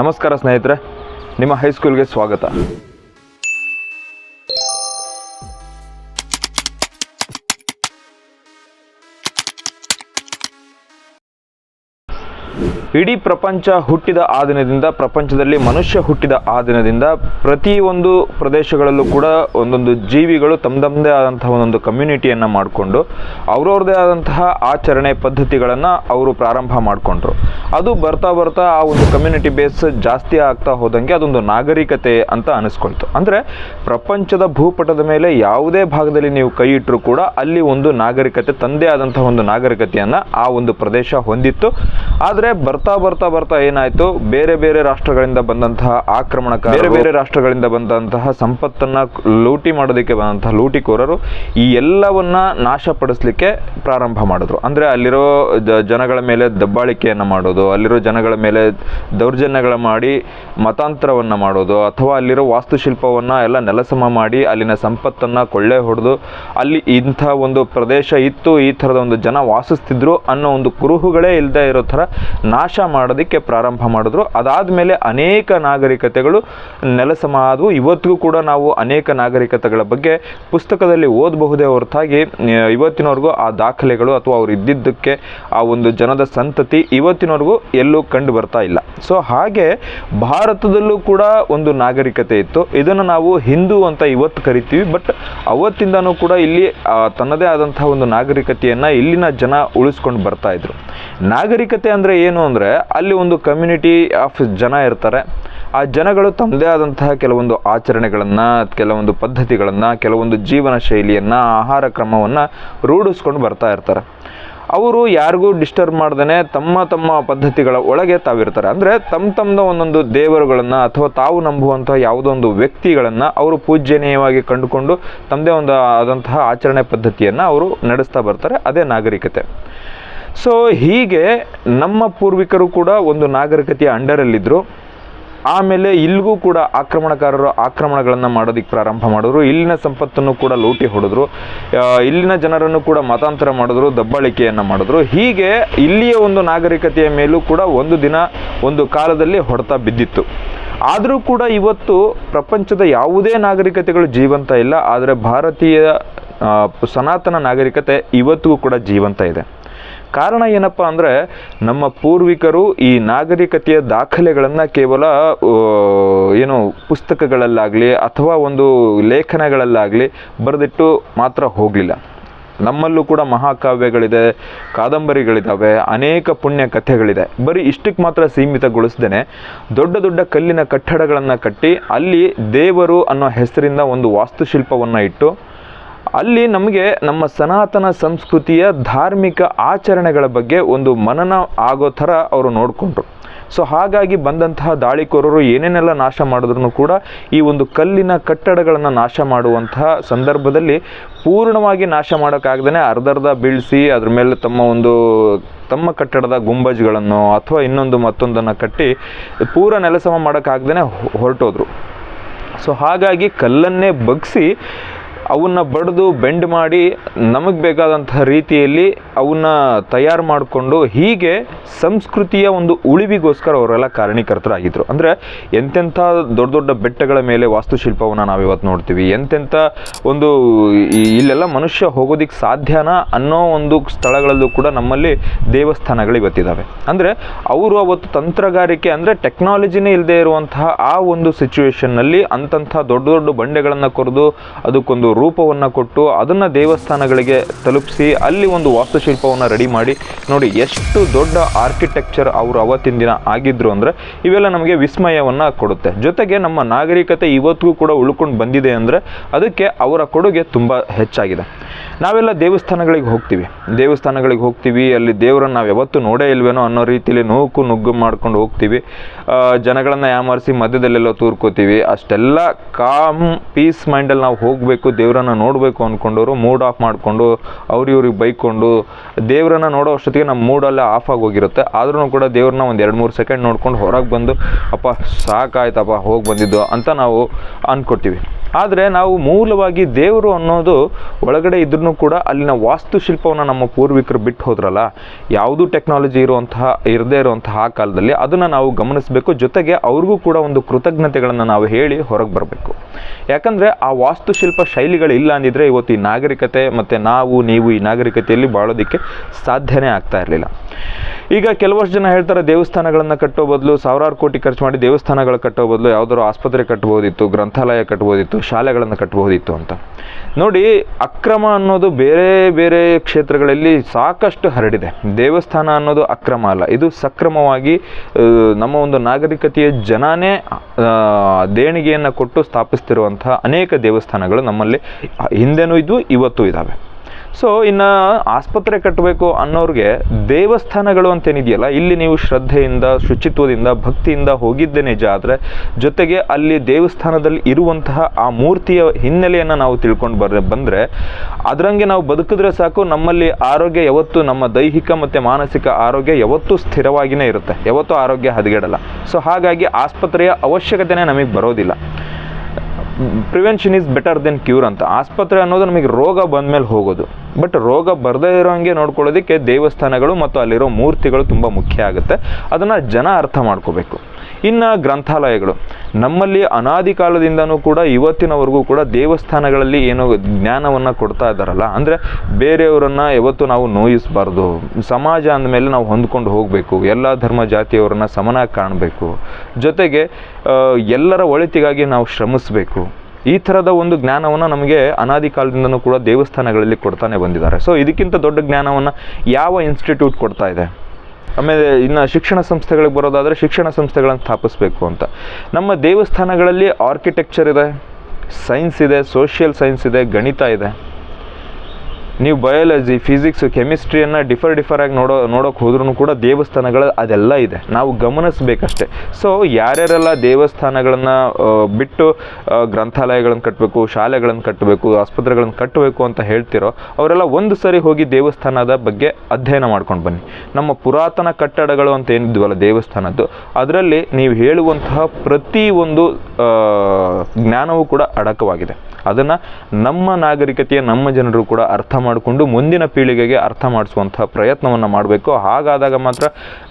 ನಮಸ್ಕಾರ ಸ್ನೇಹಿತರೆ ನಿಮ್ಮ ಹೈಸ್ಕೂಲ್ಗೆ ಸ್ವಾಗತ. ಇಡೀ ಪ್ರಪಂಚ ಹುಟ್ಟಿದ ಆ ದಿನದಿಂದ, ಪ್ರಪಂಚದಲ್ಲಿ ಮನುಷ್ಯ ಹುಟ್ಟಿದ ಆ ದಿನದಿಂದ ಪ್ರತಿಯೊಂದು ಪ್ರದೇಶಗಳಲ್ಲೂ ಕೂಡ ಒಂದೊಂದು ಜೀವಿಗಳು ತಮ್ಮ ತಮ್ಮದೇ ಆದಂತಹ ಒಂದೊಂದು ಕಮ್ಯುನಿಟಿಯನ್ನು ಮಾಡಿಕೊಂಡು ಅವ್ರವ್ರದ್ದೇ ಆದಂತಹ ಆಚರಣೆ ಪದ್ಧತಿಗಳನ್ನು ಅವರು ಪ್ರಾರಂಭ ಮಾಡಿಕೊಂಡ್ರು. ಅದು ಬರ್ತಾ ಬರ್ತಾ ಆ ಒಂದು ಕಮ್ಯುನಿಟಿ ಬೇಸ್ ಜಾಸ್ತಿ ಆಗ್ತಾ ಹೋದಂಗೆ ಅದೊಂದು ನಾಗರಿಕತೆ ಅಂತ ಅನಿಸ್ಕೊಳ್ತು. ಅಂದರೆ ಪ್ರಪಂಚದ ಭೂಪಟದ ಮೇಲೆ ಯಾವುದೇ ಭಾಗದಲ್ಲಿ ನೀವು ಕೈ ಇಟ್ಟರೂ ಕೂಡ ಅಲ್ಲಿ ಒಂದು ನಾಗರಿಕತೆ, ತಂದೇ ಆದಂತಹ ಒಂದು ನಾಗರಿಕತೆಯನ್ನು ಆ ಒಂದು ಪ್ರದೇಶ ಹೊಂದಿತ್ತು. ಆದರೆ ಬರ್ತಾ ಬರ್ತಾ ಬರ್ತಾ ಏನಾಯ್ತು? ಬೇರೆ ಬೇರೆ ರಾಷ್ಟ್ರಗಳಿಂದ ಬಂದಂತಹ ಆಕ್ರಮಣಕಾರ ಬೇರೆ ಬೇರೆ ರಾಷ್ಟ್ರಗಳಿಂದ ಬಂದಂತಹ ಸಂಪತ್ತನ್ನ ಲೂಟಿ ಮಾಡೋದಕ್ಕೆ ಬಂದಂತಹ ಲೂಟಿಕೋರರು ಈ ಎಲ್ಲವನ್ನ ನಾಶಪಡಿಸ್ಲಿಕ್ಕೆ ಪ್ರಾರಂಭ ಮಾಡಿದ್ರು. ಅಂದ್ರೆ ಅಲ್ಲಿರೋ ಜನಗಳ ಮೇಲೆ ದಬ್ಬಾಳಿಕೆಯನ್ನು ಮಾಡೋದು ಅಲ್ಲಿರೋ ಜನಗಳ ಮೇಲೆ ದೌರ್ಜನ್ಯಗಳ ಮಾಡಿ ಮತಾಂತರವನ್ನ ಮಾಡೋದು ಅಥವಾ ಅಲ್ಲಿರೋ ವಾಸ್ತುಶಿಲ್ಪವನ್ನ ಎಲ್ಲ ನೆಲಸಮ ಮಾಡಿ ಅಲ್ಲಿನ ಸಂಪತ್ತನ್ನ ಕೊಳ್ಳೆ ಹೊಡೆದು ಅಲ್ಲಿ ಇಂಥ ಒಂದು ಪ್ರದೇಶ ಇತ್ತು ಈ ತರದ ಒಂದು ಜನ ವಾಸಿಸ್ತಿದ್ರು ಅನ್ನೋ ಒಂದು ಕುರುಹುಗಳೇ ಇಲ್ಲದೆ ಇರೋ ತರ ನಾಶ ಮಾಡೋದಕ್ಕೆ ಪ್ರಾರಂಭ ಮಾಡಿದ್ರು. ಅದಾದಮೇಲೆ ಅನೇಕ ನಾಗರಿಕತೆಗಳು ನೆಲಸಮ ಆದವು ಇವತ್ತಿಗೂ ಕೂಡ ನಾವು ಅನೇಕ ನಾಗರಿಕತೆಗಳ ಬಗ್ಗೆ ಪುಸ್ತಕದಲ್ಲಿ ಓದಬಹುದೇ ಹೊರತಾಗಿ ಇವತ್ತಿನವರೆಗೂ ಆ ದಾಖಲೆಗಳು ಅಥವಾ ಅವ್ರು ಇದ್ದಿದ್ದಕ್ಕೆ ಆ ಒಂದು ಜನದ ಸಂತತಿ ಇವತ್ತಿನವರೆಗೂ ಎಲ್ಲೂ ಕಂಡು ಬರ್ತಾ ಇಲ್ಲ. ಸೊ, ಹಾಗೆ ಭಾರತದಲ್ಲೂ ಕೂಡ ಒಂದು ನಾಗರಿಕತೆ ಇತ್ತು. ಇದನ್ನು ನಾವು ಹಿಂದೂ ಅಂತ ಇವತ್ತು ಕರಿತೀವಿ. ಬಟ್ ಅವತ್ತಿಂದನೂ ಕೂಡ ಇಲ್ಲಿ ತನ್ನದೇ ಆದಂತಹ ಒಂದು ನಾಗರಿಕತೆಯನ್ನು ಇಲ್ಲಿನ ಜನ ಉಳಿಸ್ಕೊಂಡು ಬರ್ತಾ ಇದ್ರು. ನಾಗರಿಕತೆ ಅಂದರೆ ಏನು ಅಂದರೆ ಅಲ್ಲಿ ಒಂದು ಕಮ್ಯುನಿಟಿ ಆಫ್ ಜನ ಇರ್ತಾರೆ. ಆ ಜನಗಳು ತಮ್ಮದೇ ಆದಂತಹ ಕೆಲವೊಂದು ಆಚರಣೆಗಳನ್ನು, ಕೆಲವೊಂದು ಪದ್ಧತಿಗಳನ್ನು, ಕೆಲವೊಂದು ಜೀವನ ಶೈಲಿಯನ್ನು, ಆಹಾರ ಕ್ರಮವನ್ನು ರೂಢಿಸ್ಕೊಂಡು ಬರ್ತಾ ಇರ್ತಾರೆ. ಅವರು ಯಾರಿಗೂ ಡಿಸ್ಟರ್ಬ್ ಮಾಡ್ದೇ ತಮ್ಮ ತಮ್ಮ ಪದ್ಧತಿಗಳ ಒಳಗೆ ತಾವಿರ್ತಾರೆ. ಅಂದರೆ ತಮ್ಮ ತಮ್ಮದ ಒಂದೊಂದು ದೇವರುಗಳನ್ನು ಅಥವಾ ತಾವು ನಂಬುವಂಥ ಯಾವುದೋ ಒಂದು ವ್ಯಕ್ತಿಗಳನ್ನು ಅವರು ಪೂಜ್ಯನೀಯವಾಗಿ ಕಂಡುಕೊಂಡು ತಮ್ಮದೇ ಒಂದು ಆದಂತಹ ಆಚರಣೆ ಪದ್ಧತಿಯನ್ನು ಅವರು ನಡೆಸ್ತಾ ಬರ್ತಾರೆ. ಅದೇ ನಾಗರಿಕತೆ. ಸೊ ಹೀಗೆ ನಮ್ಮ ಪೂರ್ವಿಕರು ಕೂಡ ಒಂದು ನಾಗರಿಕತೆಯ ಅಂಡರಲ್ಲಿದ್ದರು ಆಮೇಲೆ ಇಲ್ಲಿಗೂ ಕೂಡ ಆಕ್ರಮಣಕಾರರು ಆಕ್ರಮಣಗಳನ್ನು ಮಾಡೋದಕ್ಕೆ ಪ್ರಾರಂಭ ಮಾಡಿದ್ರು. ಇಲ್ಲಿನ ಸಂಪತ್ತನ್ನು ಕೂಡ ಲೂಟಿ ಹೊಡೆದ್ರು. ಇಲ್ಲಿನ ಜನರನ್ನು ಕೂಡ ಮತಾಂತರ ಮಾಡಿದ್ರು, ದಬ್ಬಾಳಿಕೆಯನ್ನು ಮಾಡಿದ್ರು. ಹೀಗೆ ಇಲ್ಲಿಯ ಒಂದು ನಾಗರಿಕತೆಯ ಮೇಲೂ ಕೂಡ ಒಂದು ದಿನ, ಒಂದು ಕಾಲದಲ್ಲಿ ಹೊಡೆತ ಬಿದ್ದಿತ್ತು. ಆದರೂ ಕೂಡ ಇವತ್ತು ಪ್ರಪಂಚದ ಯಾವುದೇ ನಾಗರಿಕತೆಗಳು ಜೀವಂತ ಇಲ್ಲ. ಆದರೆ ಭಾರತೀಯ ಸನಾತನ ನಾಗರಿಕತೆ ಇವತ್ತಿಗೂ ಕೂಡ ಜೀವಂತ ಇದೆ. ಕಾರಣ ಏನಪ್ಪ ಅಂದರೆ ನಮ್ಮ ಪೂರ್ವಿಕರು ಈ ನಾಗರಿಕತೆಯ ದಾಖಲೆಗಳನ್ನು ಕೇವಲ ಏನು ಪುಸ್ತಕಗಳಲ್ಲಾಗಲಿ ಅಥವಾ ಒಂದು ಲೇಖನಗಳಲ್ಲಾಗಲಿ ಬರೆದಿಟ್ಟು ಮಾತ್ರ ಹೋಗಲಿಲ್ಲ. ನಮ್ಮಲ್ಲೂ ಕೂಡ ಮಹಾಕಾವ್ಯಗಳಿದೆ ಕಾದಂಬರಿಗಳಿದ್ದಾವೆ ಅನೇಕ ಪುಣ್ಯ ಕಥೆಗಳಿದೆ. ಬರೀ ಇಷ್ಟಕ್ಕೆ ಮಾತ್ರ ಸೀಮಿತಗೊಳಿಸ್ದೇನೆ, ದೊಡ್ಡ ದೊಡ್ಡ ಕಲ್ಲಿನ ಕಟ್ಟಡಗಳನ್ನು ಕಟ್ಟಿ ಅಲ್ಲಿ ದೇವರು ಅನ್ನೋ ಹೆಸರಿಂದ ಒಂದು ವಾಸ್ತುಶಿಲ್ಪವನ್ನು ಇಟ್ಟು ಅಲ್ಲಿ ನಮಗೆ ನಮ್ಮ ಸನಾತನ ಸಂಸ್ಕೃತಿಯ ಧಾರ್ಮಿಕ ಆಚರಣೆಗಳ ಬಗ್ಗೆ ಒಂದು ಮನನ ಆಗೋ ಥರ ಅವರು ನೋಡಿಕೊಂಡ್ರು. ಸೊ ಹಾಗಾಗಿ ಬಂದಂತಹ ದಾಳಿಕೋರರು ಏನೇನೆಲ್ಲ ನಾಶ ಮಾಡಿದ್ರು ಕೂಡ ಈ ಒಂದು ಕಲ್ಲಿನ ಕಟ್ಟಡಗಳನ್ನು ನಾಶ ಮಾಡುವಂತಹ ಸಂದರ್ಭದಲ್ಲಿ ಪೂರ್ಣವಾಗಿ ನಾಶ ಮಾಡೋಕ್ಕಾಗ್ದೇ ಅರ್ಧರ್ಧ ಬೀಳಿಸಿ ಅದ್ರ ಮೇಲೆ ತಮ್ಮ ಒಂದು ತಮ್ಮ ಕಟ್ಟಡದ ಗುಂಬಜ್ಗಳನ್ನು ಅಥವಾ ಇನ್ನೊಂದು ಮತ್ತೊಂದನ್ನು ಕಟ್ಟಿ ಪೂರ ನೆಲಸಮ ಮಾಡೋಕ್ಕಾಗ್ದೇ ಹೊರಟೋದ್ರು. ಸೊ ಹಾಗಾಗಿ ಕಲ್ಲನ್ನೇ ಬಗ್ಸಿ ಅವನ್ನ ಬಡಿದು ಬೆಂಡ್ ಮಾಡಿ ನಮಗೆ ಬೇಕಾದಂತಹ ರೀತಿಯಲ್ಲಿ ಅವನ್ನ ತಯಾರು ಮಾಡಿಕೊಂಡು ಹೀಗೆ ಸಂಸ್ಕೃತಿಯ ಒಂದು ಉಳಿವಿಗೋಸ್ಕರ ಅವರೆಲ್ಲ ಕಾರಣೀಕರ್ತರಾಗಿದ್ದರು ಅಂದರೆ ಎಂತೆಂಥ ದೊಡ್ಡ ದೊಡ್ಡ ಬೆಟ್ಟಗಳ ಮೇಲೆ ವಾಸ್ತುಶಿಲ್ಪವನ್ನು ನಾವು ಇವತ್ತು ನೋಡ್ತೀವಿ, ಎಂತೆಂಥ ಒಂದು ಇಲ್ಲೆಲ್ಲ ಮನುಷ್ಯ ಹೋಗೋದಿಕ್ಕೆ ಸಾಧ್ಯನಾ ಅನ್ನೋ ಒಂದು ಸ್ಥಳಗಳಲ್ಲೂ ಕೂಡ ನಮ್ಮಲ್ಲಿ ದೇವಸ್ಥಾನಗಳು ಇವತ್ತಿದ್ದಾವೆ ಅಂದರೆ ಅವರು ಅವತ್ತು ತಂತ್ರಗಾರಿಕೆ ಅಂದರೆ ಟೆಕ್ನಾಲಜಿನೇ ಇಲ್ಲದೆ ಇರುವಂತಹ ಆ ಒಂದು ಸಿಚುವೇಶನ್ನಲ್ಲಿ ಅಂತಂಥ ದೊಡ್ಡ ದೊಡ್ಡ ಬಂಡೆಗಳನ್ನು ಕೊರೆದು ಅದಕ್ಕೊಂದು ರೂಪವನ್ನು ಕೊಟ್ಟು ಅದನ್ನು ದೇವಸ್ಥಾನಗಳಿಗೆ ತಲುಪಿಸಿ ಅಲ್ಲಿ ಒಂದು ವಾಸ್ತುಶಿಲ್ಪವನ್ನು ರೆಡಿ ಮಾಡಿ ನೋಡಿ ಎಷ್ಟು ದೊಡ್ಡ ಆರ್ಕಿಟೆಕ್ಚರ್ ಅವರು ಅವತ್ತಿನ ದಿನ ಆಗಿದ್ರು ಅಂದರೆ ಇವೆಲ್ಲ ನಮಗೆ ವಿಸ್ಮಯವನ್ನು ಕೊಡುತ್ತೆ. ಜೊತೆಗೆ ನಮ್ಮ ನಾಗರಿಕತೆ ಇವತ್ತಿಗೂ ಕೂಡ ಉಳ್ಕೊಂಡು ಬಂದಿದೆ ಅಂದರೆ ಅದಕ್ಕೆ ಅವರ ಕೊಡುಗೆ ತುಂಬ ಹೆಚ್ಚಾಗಿದೆ. ನಾವೆಲ್ಲ ದೇವಸ್ಥಾನಗಳಿಗೆ ಹೋಗ್ತೀವಿ. ದೇವಸ್ಥಾನಗಳಿಗೆ ಹೋಗ್ತೀವಿ, ಅಲ್ಲಿ ದೇವರನ್ನು ನಾವು ಯಾವತ್ತೂ ನೋಡೇ ಇಲ್ವೇನೋ ಅನ್ನೋ ರೀತಿಯಲ್ಲಿ ನೋಕು ನುಗ್ಗು ಮಾಡ್ಕೊಂಡು ಹೋಗ್ತೀವಿ. ಜನಗಳನ್ನು ಯಾಮಾರಿಸಿ ಮಧ್ಯದಲ್ಲೆಲ್ಲೋ ತೂರ್ಕೋತೀವಿ. ಅಷ್ಟೆಲ್ಲ ಕಾಮ್ ಪೀಸ್ ಮೈಂಡಲ್ಲಿ ನಾವು ಹೋಗಬೇಕು, ದೇವರನ್ನು ನೋಡಬೇಕು ಅಂದ್ಕೊಂಡವರು ಮೂಡ್ ಆಫ್ ಮಾಡಿಕೊಂಡು, ಅವ್ರು ಇವ್ರಿಗೆ ಬೈಕೊಂಡು, ದೇವರನ್ನು ನೋಡೋ ಅಷ್ಟೊತ್ತಿಗೆ ನಮ್ಮ ಮೂಡೆಲ್ಲ ಆಫ್ ಆಗಿ ಹೋಗಿರುತ್ತೆ. ಆದ್ರೂ ಕೂಡ ದೇವ್ರನ್ನ ಒಂದು ಎರಡು ಮೂರು ಸೆಕೆಂಡ್ ನೋಡ್ಕೊಂಡು ಹೊರಗೆ ಬಂದು, ಅಪ್ಪ ಸಾಕಾಯ್ತಪ್ಪ, ಹೋಗಿ ಬಂದಿದ್ದು ಅಂತ ನಾವು ಅಂದ್ಕೊತೀವಿ ಆದರೆ ನಾವು ಮೂಲವಾಗಿ ದೇವರು ಅನ್ನೋದು ಒಳಗಡೆ ಇದ್ರೂ ಕೂಡ ಅಲ್ಲಿನ ವಾಸ್ತುಶಿಲ್ಪವನ್ನು ನಮ್ಮ ಪೂರ್ವಿಕರು ಬಿಟ್ಟು ಹೋದ್ರಲ್ಲ, ಯಾವುದೂ ಟೆಕ್ನಾಲಜಿ ಇರುವಂತಹ, ಇರದೇ ಇರುವಂತಹ ಆ ಕಾಲದಲ್ಲಿ ಅದನ್ನು ನಾವು ಗಮನಿಸಬೇಕು. ಜೊತೆಗೆ ಅವ್ರಿಗೂ ಕೂಡ ಒಂದು ಕೃತಜ್ಞತೆಗಳನ್ನು ನಾವು ಹೇಳಿ ಹೊರಗೆ ಬರಬೇಕು. ಯಾಕಂದರೆ ಆ ವಾಸ್ತುಶಿಲ್ಪ ಶೈಲಿಗಳು ಇಲ್ಲ ಅಂದಿದ್ರೆ ಇವತ್ತು ಈ ನಾಗರಿಕತೆ ಮತ್ತು ನಾವು, ನೀವು ಈ ನಾಗರಿಕತೆಯಲ್ಲಿ ಬಾಳೋದಕ್ಕೆ ಸಾಧ್ಯನೇ ಆಗ್ತಾ ಇರಲಿಲ್ಲ. ಈಗ ಕೆಲವಷ್ಟು ಜನ ಹೇಳ್ತಾರೆ ದೇವಸ್ಥಾನಗಳನ್ನು ಕಟ್ಟೋ ಬದಲು ಸಾವಿರಾರು ಕೋಟಿ ಖರ್ಚು ಮಾಡಿ ದೇವಸ್ಥಾನಗಳು ಕಟ್ಟೋ ಬದಲು ಯಾವುದಾದ್ರು ಆಸ್ಪತ್ರೆ ಕಟ್ಬೋದಿತ್ತು, ಗ್ರಂಥಾಲಯ ಕಟ್ಬೋದಿತ್ತು, ಶಾಲೆಗಳನ್ನು ಕಟ್ಬೋದಿತ್ತು ಅಂತ. ನೋಡಿ, ಅಕ್ರಮ ಅನ್ನೋದು ಬೇರೆ ಬೇರೆ ಕ್ಷೇತ್ರಗಳಲ್ಲಿ ಸಾಕಷ್ಟು ಹರಡಿದೆ. ದೇವಸ್ಥಾನ ಅನ್ನೋದು ಅಕ್ರಮ ಅಲ್ಲ. ಇದು ಸಕ್ರಮವಾಗಿ ನಮ್ಮ ಒಂದು ನಾಗರಿಕತೆಯ ಜನನೇ ದೇಣಿಗೆಯನ್ನು ಕೊಟ್ಟು ಸ್ಥಾಪಿಸ್ತಿರುವಂತಹ ಅನೇಕ ದೇವಸ್ಥಾನಗಳು ನಮ್ಮಲ್ಲಿ ಹಿಂದೆನೂ ಇದ್ವು, ಇವತ್ತು ಇದ್ದಾವೆ ಸೊ ಇನ್ನು ಆಸ್ಪತ್ರೆ ಕಟ್ಟಬೇಕು ಅನ್ನೋರಿಗೆ ದೇವಸ್ಥಾನಗಳು ಅಂತೇನಿದೆಯಲ್ಲ, ಇಲ್ಲಿ ನೀವು ಶ್ರದ್ಧೆಯಿಂದ, ಶುಚಿತ್ವದಿಂದ, ಭಕ್ತಿಯಿಂದ ಹೋಗಿದ್ದೇ ನಿಜ. ಆದರೆ ಜೊತೆಗೆ ಅಲ್ಲಿ ದೇವಸ್ಥಾನದಲ್ಲಿ ಇರುವಂತಹ ಆ ಮೂರ್ತಿಯ ಹಿನ್ನೆಲೆಯನ್ನು ನಾವು ತಿಳ್ಕೊಂಡು ಬರ ಬಂದರೆ ಅದರಂಗೆ ನಾವು ಬದುಕಿದ್ರೆ ಸಾಕು, ನಮ್ಮಲ್ಲಿ ಆರೋಗ್ಯ ಯಾವತ್ತು ನಮ್ಮ ದೈಹಿಕ ಮತ್ತು ಮಾನಸಿಕ ಆರೋಗ್ಯ ಯಾವತ್ತೂ ಸ್ಥಿರವಾಗಿಯೇ ಇರುತ್ತೆ. ಯಾವತ್ತೂ ಆರೋಗ್ಯ ಹದಗೆಡಲ್ಲ. ಸೊ ಹಾಗಾಗಿ ಆಸ್ಪತ್ರೆಯ ಅವಶ್ಯಕತೆನೇ ನಮಗೆ ಬರೋದಿಲ್ಲ. Prevention is better than cure ಅಂತ. ಆಸ್ಪತ್ರೆ ಅನ್ನೋದು ನಮಗೆ ರೋಗ ಬಂದ ಮೇಲೆ ಹೋಗೋದು. ಬಟ್ ರೋಗ ಬರದೇ ಇರೋ ಹಂಗೆ ನೋಡ್ಕೊಳ್ಳೋದಕ್ಕೆ ದೇವಸ್ಥಾನಗಳು ಮತ್ತು ಅಲ್ಲಿರೋ ಮೂರ್ತಿಗಳು ತುಂಬ ಮುಖ್ಯ ಆಗುತ್ತೆ. ಅದನ್ನು ಜನ ಅರ್ಥ ಮಾಡ್ಕೋಬೇಕು. ಇನ್ನು ಗ್ರಂಥಾಲಯಗಳು. ನಮ್ಮಲ್ಲಿ ಅನಾದಿ ಕಾಲದಿಂದನೂ ಕೂಡ ಇವತ್ತಿನವರೆಗೂ ಕೂಡ ದೇವಸ್ಥಾನಗಳಲ್ಲಿ ಏನು ಜ್ಞಾನವನ್ನು ಕೊಡ್ತಾ ಇದ್ದಾರಲ್ಲ, ಅಂದರೆ ಬೇರೆಯವರನ್ನು ಯಾವತ್ತೂ ನಾವು ನೋಯಿಸಬಾರ್ದು. ಸಮಾಜ ಅಂದಮೇಲೆ ನಾವು ಹೊಂದ್ಕೊಂಡು ಹೋಗಬೇಕು, ಎಲ್ಲ ಧರ್ಮ ಜಾತಿಯವರನ್ನ ಸಮನಾಗಿ ಕಾಣಬೇಕು. ಜೊತೆಗೆ ಎಲ್ಲರ ಒಳಿತಿಗಾಗಿ ನಾವು ಶ್ರಮಿಸಬೇಕು. ಈ ಥರದ ಒಂದು ಜ್ಞಾನವನ್ನು ನಮಗೆ ಅನಾದಿ ಕೂಡ ದೇವಸ್ಥಾನಗಳಲ್ಲಿ ಕೊಡ್ತಾನೆ ಬಂದಿದ್ದಾರೆ. ಸೊ ಇದಕ್ಕಿಂತ ದೊಡ್ಡ ಜ್ಞಾನವನ್ನು ಯಾವ ಇನ್ಸ್ಟಿಟ್ಯೂಟ್ ಕೊಡ್ತಾ ಇದೆ? ಆಮೇಲೆ ಇನ್ನು ಶಿಕ್ಷಣ ಸಂಸ್ಥೆಗಳಿಗೆ ಬರೋದಾದರೆ ಶಿಕ್ಷಣ ಸಂಸ್ಥೆಗಳನ್ನು ಸ್ಥಾಪಿಸಬೇಕು ಅಂತ. ನಮ್ಮ ದೇವಸ್ಥಾನಗಳಲ್ಲಿ ಆರ್ಕಿಟೆಕ್ಚರ್ ಇದೆ ಸೈನ್ಸ್ ಇದೆ ಸೋಷಿಯಲ್ ಸೈನ್ಸ್ ಇದೆ, ಗಣಿತ ಇದೆ. ನೀವು ಬಯಾಲಜಿ ಫಿಸಿಕ್ಸ್ ಕೆಮಿಸ್ಟ್ರಿಯನ್ನು ಡಿಫರ್ ಡಿಫರ್ ನೋಡೋ, ನೋಡೋಕೆ ಹೋದ್ರೂ ಕೂಡ ದೇವಸ್ಥಾನಗಳು ಅದೆಲ್ಲ ಇದೆ. ನಾವು ಗಮನಿಸಬೇಕಷ್ಟೆ. ಸೊ ಯಾರ್ಯಾರೆಲ್ಲ ದೇವಸ್ಥಾನಗಳನ್ನು ಬಿಟ್ಟು ಗ್ರಂಥಾಲಯಗಳನ್ನು ಕಟ್ಟಬೇಕು ಶಾಲೆಗಳನ್ನು ಕಟ್ಟಬೇಕು ಆಸ್ಪತ್ರೆಗಳನ್ನು ಕಟ್ಟಬೇಕು ಅಂತ ಹೇಳ್ತಿರೋ, ಅವರೆಲ್ಲ ಒಂದು ಸರಿ ಹೋಗಿ ದೇವಸ್ಥಾನದ ಬಗ್ಗೆ ಅಧ್ಯಯನ ಮಾಡ್ಕೊಂಡು ಬನ್ನಿ. ನಮ್ಮ ಪುರಾತನ ಕಟ್ಟಡಗಳು ಅಂತ ಏನಿದ್ವಲ್ಲ ದೇವಸ್ಥಾನದ್ದು, ಅದರಲ್ಲಿ ನೀವು ಹೇಳುವಂತಹ ಪ್ರತಿ ಒಂದು ಜ್ಞಾನವೂ ಕೂಡ ಅಡಕವಾಗಿದೆ. ಅದನ್ನು ನಮ್ಮ ನಾಗರಿಕತೆಯ ನಮ್ಮ ಜನರು ಕೂಡ ಅರ್ಥ ಮಾಡಿಕೊಂಡು ಮುಂದಿನ ಪೀಳಿಗೆಗೆ ಅರ್ಥ ಮಾಡಿಸುವಂತಹ ಪ್ರಯತ್ನವನ್ನು ಮಾಡಬೇಕು. ಹಾಗಾದಾಗ ಮಾತ್ರ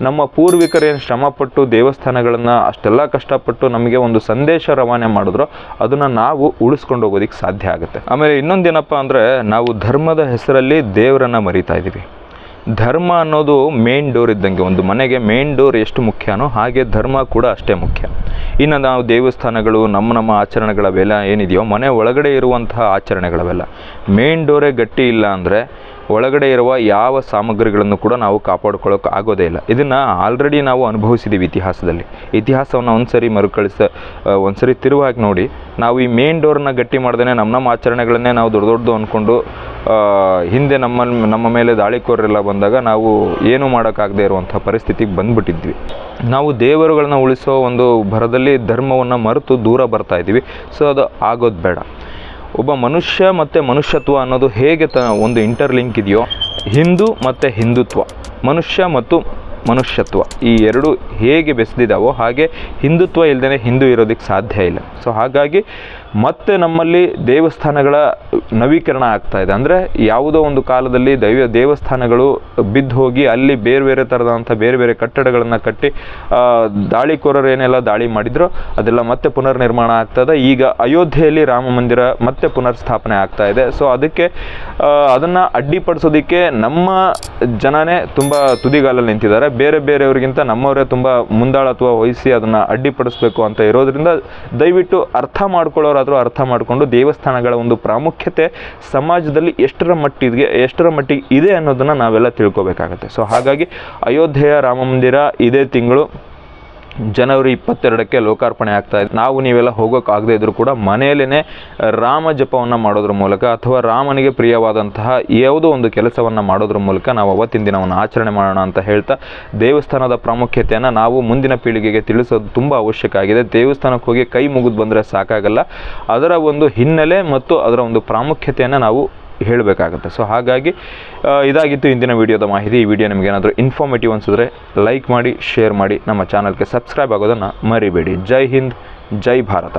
ನಮ್ಮ ಪೂರ್ವಿಕರೇನು ಶ್ರಮಪಟ್ಟು ದೇವಸ್ಥಾನಗಳನ್ನು ಅಷ್ಟೆಲ್ಲ ಕಷ್ಟಪಟ್ಟು ನಮಗೆ ಒಂದು ಸಂದೇಶ ರವಾನೆ ಮಾಡಿದ್ರು, ಅದನ್ನು ನಾವು ಉಳಿಸ್ಕೊಂಡು ಹೋಗೋದಕ್ಕೆ ಸಾಧ್ಯ ಆಗುತ್ತೆ. ಆಮೇಲೆ ಇನ್ನೊಂದೇನಪ್ಪ ಅಂದರೆ ನಾವು ಧರ್ಮದ ಹೆಸರಲ್ಲಿ ದೇವರನ್ನು ಮರಿತಾ ಇದ್ದೀವಿ ಧರ್ಮ ಅನ್ನೋದು ಮೇನ್ ಡೋರ್ ಇದ್ದಂಗೆ, ಒಂದು ಮನೆಗೆ ಮೇನ್ ಡೋರ್ ಎಷ್ಟು ಮುಖ್ಯನೋ ಹಾಗೆ ಧರ್ಮ ಕೂಡ ಅಷ್ಟೇ ಮುಖ್ಯ. ಇನ್ನು ನಾವು ದೇವಸ್ಥಾನಗಳು, ನಮ್ಮ ನಮ್ಮ ಆಚರಣೆಗಳವೆಲ್ಲ ಏನಿದೆಯೋ, ಮನೆ ಒಳಗಡೆ ಇರುವಂತಹ ಆಚರಣೆಗಳವೆಲ್ಲ ಮೇನ್ ಡೋರೇ ಗಟ್ಟಿ ಇಲ್ಲ ಅಂದರೆ ಒಳಗಡೆ ಇರುವ ಯಾವ ಸಾಮಗ್ರಿಗಳನ್ನು ಕೂಡ ನಾವು ಕಾಪಾಡ್ಕೊಳ್ಳೋಕೆ ಆಗೋದೇ ಇಲ್ಲ. ಇದನ್ನು ಆಲ್ರೆಡಿ ನಾವು ಅನುಭವಿಸಿದ್ದೀವಿ ಇತಿಹಾಸದಲ್ಲಿ. ಇತಿಹಾಸವನ್ನು ಒಂದ್ಸರಿ ಮರುಕಳಿಸ ಒಂದು ಒಂದ್ಸರಿ ತಿರುವಾಗಿ ನೋಡಿ, ನಾವು ಈ ಮೇನ್ ಡೋರ್ನ ಗಟ್ಟಿ ಮಾಡ್ದೇ ನಮ್ಮ ನಮ್ಮ ಆಚರಣೆಗಳನ್ನೇ ನಾವು ದೊಡ್ಡ ದೊಡ್ಡದು ಅಂದ್ಕೊಂಡು ಹಿಂದೆ ನಮ್ಮ ನಮ್ಮ ಮೇಲೆ ದಾಳಿಕೋರೆಲ್ಲ ಬಂದಾಗ ನಾವು ಏನೂ ಮಾಡೋಕ್ಕಾಗದೇ ಇರುವಂಥ ಪರಿಸ್ಥಿತಿಗೆ ಬಂದುಬಿಟ್ಟಿದ್ವಿ. ನಾವು ದೇವರುಗಳನ್ನ ಉಳಿಸೋ ಒಂದು ಭರದಲ್ಲಿ ಧರ್ಮವನ್ನು ಮರೆತು ದೂರ ಬರ್ತಾ ಇದ್ದೀವಿ ಸೊ ಅದು ಆಗೋದು ಬೇಡ. ಒಬ್ಬ ಮನುಷ್ಯ ಮತ್ತು ಮನುಷ್ಯತ್ವ ಅನ್ನೋದು ಹೇಗೆ ತ ಒಂದು ಇಂಟರ್ಲಿಂಕ್ ಇದೆಯೋ, ಹಿಂದೂ ಮತ್ತು ಹಿಂದುತ್ವ, ಮನುಷ್ಯ ಮತ್ತು ಮನುಷ್ಯತ್ವ ಈ ಎರಡು ಹೇಗೆ ಬೆಸೆದಿದ್ದಾವೋ ಹಾಗೆ ಹಿಂದುತ್ವ ಇಲ್ಲದೇ ಹಿಂದೂ ಇರೋದಕ್ಕೆ ಸಾಧ್ಯ ಇಲ್ಲ. ಸೊ ಹಾಗಾಗಿ ಮತ್ತೆ ನಮ್ಮಲ್ಲಿ ದೇವಸ್ಥಾನಗಳ ನವೀಕರಣ ಆಗ್ತಾ ಇದೆ. ಅಂದರೆ ಯಾವುದೋ ಒಂದು ಕಾಲದಲ್ಲಿ ದೈವ ದೇವಸ್ಥಾನಗಳು ಬಿದ್ದು ಹೋಗಿ ಅಲ್ಲಿ ಬೇರೆ ಬೇರೆ ಥರದಂಥ ಬೇರೆ ಬೇರೆ ಕಟ್ಟಡಗಳನ್ನು ಕಟ್ಟಿ ದಾಳಿಕೋರರು ಏನೆಲ್ಲ ದಾಳಿ ಮಾಡಿದ್ರು, ಅದೆಲ್ಲ ಮತ್ತೆ ಪುನರ್ ನಿರ್ಮಾಣ ಆಗ್ತದೆ ಈಗ ಅಯೋಧ್ಯೆಯಲ್ಲಿ ರಾಮ ಮಂದಿರ ಮತ್ತೆ ಪುನರ್ ಸ್ಥಾಪನೆ ಆಗ್ತಾ ಇದೆ. ಸೊ ಅದಕ್ಕೆ ಅದನ್ನು ಅಡ್ಡಿಪಡಿಸೋದಕ್ಕೆ ನಮ್ಮ ಜನನೇ ತುಂಬ ತುದಿಗಾಲಲ್ಲಿ ನಿಂತಿದ್ದಾರೆ. ಬೇರೆ ಬೇರೆಯವರಿಗಿಂತ ನಮ್ಮವರೇ ತುಂಬ ಮುಂದಾಳತ್ವ ವಹಿಸಿ ಅದನ್ನು ಅಡ್ಡಿಪಡಿಸಬೇಕು ಅಂತ ಇರೋದ್ರಿಂದ ದಯವಿಟ್ಟು ಅರ್ಥ ಮಾಡ್ಕೊಳ್ಳೋರಾದರೂ ಅರ್ಥ ಮಾಡಿಕೊಂಡು ದೇವಸ್ಥಾನಗಳ ಒಂದು ಪ್ರಾಮುಖ್ಯತೆ ಸಮಾಜದಲ್ಲಿ ಎಷ್ಟರ ಮಟ್ಟಿಗೆ ಎಷ್ಟರ ಮಟ್ಟಿಗೆ ಇದೆ ಅನ್ನೋದನ್ನು ನಾವೆಲ್ಲ ತಿಳ್ಕೋಬೇಕಾಗತ್ತೆ. ಸೊ ಹಾಗಾಗಿ ಅಯೋಧ್ಯೆಯ ರಾಮ ಮಂದಿರ ಇದೇ ತಿಂಗಳು. ಜನವರಿ ಇಪ್ಪತ್ತೆರಡಕ್ಕೆ ಲೋಕಾರ್ಪಣೆ ಆಗ್ತಾ ಇದೆ. ನಾವು ನೀವೆಲ್ಲ ಹೋಗೋಕ್ಕಾಗದೇ ಇದ್ದರೂ ಕೂಡ ಮನೆಯಲ್ಲೇ ರಾಮ ಜಪವನ್ನು ಮಾಡೋದ್ರ ಮೂಲಕ ಅಥವಾ ರಾಮನಿಗೆ ಪ್ರಿಯವಾದಂತಹ ಯಾವುದೋ ಒಂದು ಕೆಲಸವನ್ನು ಮಾಡೋದ್ರ ಮೂಲಕ ನಾವು ಅವತ್ತಿನ ದಿನವನ್ನು ಆಚರಣೆ ಮಾಡೋಣ ಅಂತ ಹೇಳ್ತಾ ದೇವಸ್ಥಾನದ ಪ್ರಾಮುಖ್ಯತೆಯನ್ನು ನಾವು ಮುಂದಿನ ಪೀಳಿಗೆಗೆ ತಿಳಿಸೋದು ತುಂಬ ಅವಶ್ಯಕ ಆಗಿದೆ. ದೇವಸ್ಥಾನಕ್ಕೆ ಹೋಗಿ ಕೈ ಮುಗಿದು ಬಂದರೆ ಸಾಕಾಗಲ್ಲ. ಅದರ ಒಂದು ಹಿನ್ನೆಲೆ ಮತ್ತು ಅದರ ಒಂದು ಪ್ರಾಮುಖ್ಯತೆಯನ್ನು ನಾವು ಹೇಳಬೇಕಾಗುತ್ತೆ. ಸೊ ಹಾಗಾಗಿ ಇದಾಗಿತ್ತು ಇಂದಿನ ವಿಡಿಯೋದ ಮಾಹಿತಿ. ಈ ವಿಡಿಯೋ ನಿಮಗೆ ಏನಾದರೂ ಇನ್ಫಾರ್ಮೇಟಿವ್ ಅನಿಸಿದ್ರೆ ಲೈಕ್ ಮಾಡಿ ಶೇರ್ ಮಾಡಿ ನಮ್ಮ ಚಾನಲ್ಗೆ ಸಬ್ಸ್ಕ್ರೈಬ್ ಆಗೋದನ್ನು ಮರಿಬೇಡಿ. ಜೈ ಹಿಂದ್, ಜೈ ಭಾರತ.